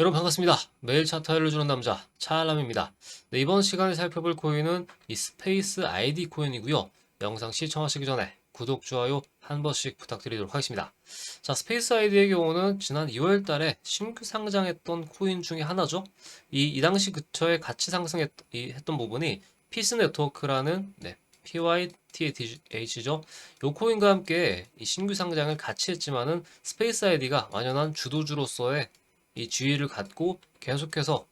여러분 반갑습니다. 매일 차트 알려주는 남자 차알람입니다. 네, 이번 시간에 살펴볼 코인은 이 스페이스 아이디 코인이고요. 영상 시청하시기 전에 구독, 좋아요 한 번씩 부탁드리도록 하겠습니다. 자, 스페이스 아이디의 경우는 지난 2월 달에 신규 상장했던 코인 중에 하나죠. 이, 이 당시 그처에 같이 상승했던 부분이 피스 네트워크라는 네, PYTH죠. 요 코인과 함께 이 신규 상장을 같이 했지만은 스페이스 아이디가 완연한 주도주로서의 이 지위를 갖고 계속해서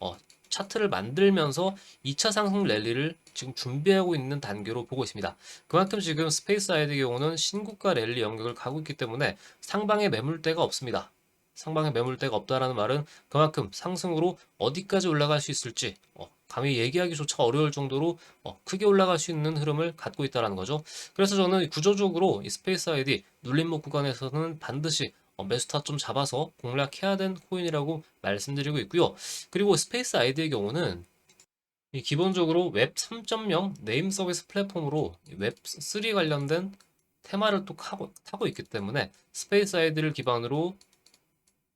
어, 차트를 만들면서 2차 상승 랠리를 지금 준비하고 있는 단계로 보고 있습니다. 그만큼 지금 스페이스 아이의 경우는 신고가 랠리 영역을 가고 있기 때문에 상방에 매물대가 없습니다. 상방에 매물대가 없다라는 말은 그만큼 상승으로 어디까지 올라갈 수 있을지 어, 감히 얘기하기조차 어려울 정도로 어, 크게 올라갈 수 있는 흐름을 갖고 있다라는 거죠. 그래서 저는 구조적으로 이 스페이스 아이디 눌림목 구간에서는 반드시 어, 매수 타점 잡아서 공략해야 되는 코인이라고 말씀드리고 있고요. 그리고 스페이스 아이디의 경우는 이 기본적으로 웹 3.0 네임 서비스 플랫폼으로 웹 3 관련된 테마를 또 타고, 타고 있기 때문에 스페이스 아이디를 기반으로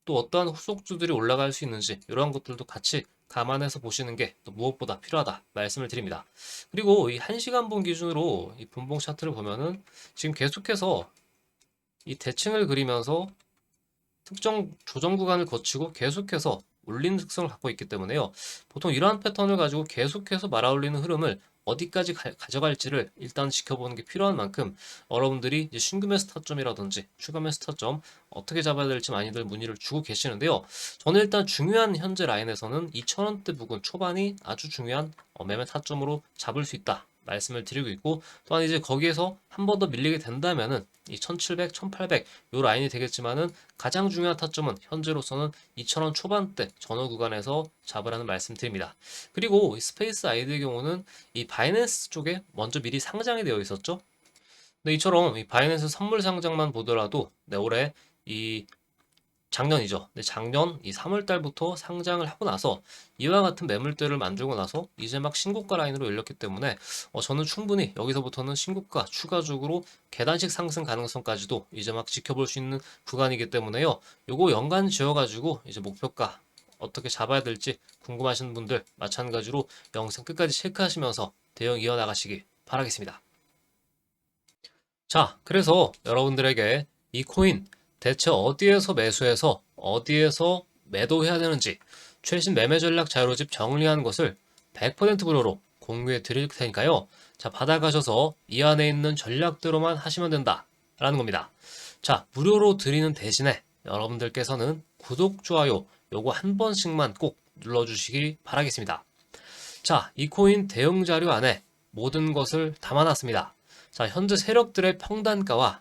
또 어떠한 후속주들이 올라갈 수 있는지 이러한 것들도 같이 감안해서 보시는 게 또 무엇보다 필요하다 말씀을 드립니다. 그리고 이 1시간 분 기준으로 이 분봉 차트를 보면은 지금 계속해서 이 대칭을 그리면서 특정 조정 구간을 거치고 계속해서 올리는 특성을 갖고 있기 때문에요. 보통 이러한 패턴을 가지고 계속해서 말아올리는 흐름을 어디까지 가, 져갈지를 일단 지켜보는 게 필요한 만큼 여러분들이 이제 신규 매수 타점이라든지 추가 매수 타점 어떻게 잡아야 될지 많이들 문의를 주고 계시는데요. 저는 일단 중요한 현재 라인에서는 2,000원대 부근 초반이 아주 중요한 어, 매매 타점으로 잡을 수 있다. 말씀을 드리고 있고 또한 이제 거기에서 한 번 더 밀리게 된다면은 이 1700, 1800 요 라인이 되겠지만은 가장 중요한 타점은 현재로서는 2000원 초반대 전후 구간에서 잡으라는 말씀드립니다. 그리고 이 스페이스 아이드의 경우는 이 바이낸스 쪽에 먼저 미리 상장이 되어 있었죠. 근데 이처럼 이 바이낸스 선물 상장만 보더라도 네, 올해 이 작년이죠. 네, 작년 이 3월 달부터 상장을 하고 나서 이와 같은 매물대를 만들고 나서 이제 막 신고가 라인으로 열렸기 때문에 어, 저는 충분히 여기서부터는 신고가 추가적으로 계단식 상승 가능성까지도 이제 막 지켜볼 수 있는 구간이기 때문에요. 요거 연간 지어가지고 이제 목표가 어떻게 잡아야 될지 궁금하신 분들 마찬가지로 영상 끝까지 체크하시면서 대응 이어나가시기 바라겠습니다. 자, 그래서 여러분들에게 이 코인 대체 어디에서 매수해서 어디에서 매도해야 되는지 최신 매매 전략 자료집 정리한 것을 100% 무료로 공유해 드릴 테니까요. 자, 받아가셔서 이 안에 있는 전략대로만 하시면 된다. 라는 겁니다. 자, 무료로 드리는 대신에 여러분들께서는 구독, 좋아요 요거 한 번씩만 꼭 눌러주시기 바라겠습니다. 자, 이 코인 대응 자료 안에 모든 것을 담아놨습니다. 자, 현재 세력들의 평단가와